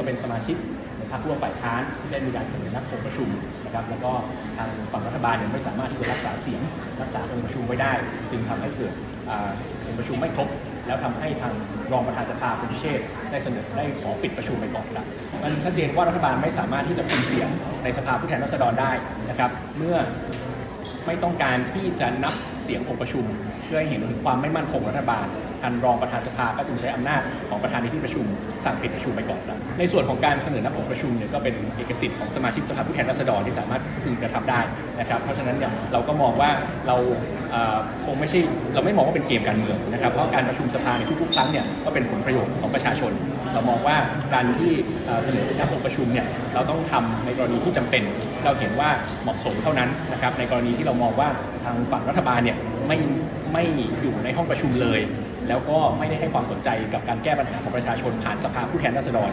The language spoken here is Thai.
ก็เป็นสมาชิกในพรรคร่วมฝ่ายค้านที่ได้มีการเสนอนัดองประชุมนะครับแล้วก็ทางฝั่งรัฐบาลเนี่ยไม่สามารถที่จะรักษาเสียงรักษาองค์ประชุมไว้ได้ จึงทำให้เกิดอ่องค์ประชุมไม่ครบแล้วทำให้ทางรองประธานสภาคุณพิเชษได้เสนอได้ขอปิดประชุมไปก่อนครับมันชัดเจนว่ารัฐบาลไม่สามารถที่จะคุมเสียงในสภาผู้แทนราษฎรได้นะครับ เมื่อไม่ต้องการที่จะนับ สียงองค์ประชุม เพื่อให้เห็นถึงความไม่มั่นคงรัฐบาลท่านรองประธานสภาก็จึงใช้อำนาจของประธานในที่ประชุม สั่งปิดประชุมไปก่อนครับในส่วนของการเสนอนับองค์ประชุมเนี่ยก็เป็นเอกสิทธิ์ของสมาชิกสภาผู้แทนราษฎรที่สามารถพึงกระทำได้นะครับ เพราะฉะนั้นเนี่ยเราก็มองว่าเราคงไม่ใช่เราไม่มองว่าเป็นเกมการเมืองนะครับเพราะการประชุมสภาในทุกๆครั้งเนี่ยก็เป็นผลประโยชน์ของประชาชน เรามองว่าการที่เสนอนับองค์ประชุมเนี่ยเราต้องทำในกรณีที่จำเป็น เราเห็นว่าเหมาะสมเท่านั้นนะครับในกรณีที่เรามองว่าทางฝั่งรัฐบาลเนี่ย ไม่ไม่อยู่ในห้องประชุมเลย แล้วก็ไม่ได้ให้ความสนใจกับการแก้ปัญหาของประชาชนผ่านสภาผู้แทนราษฎร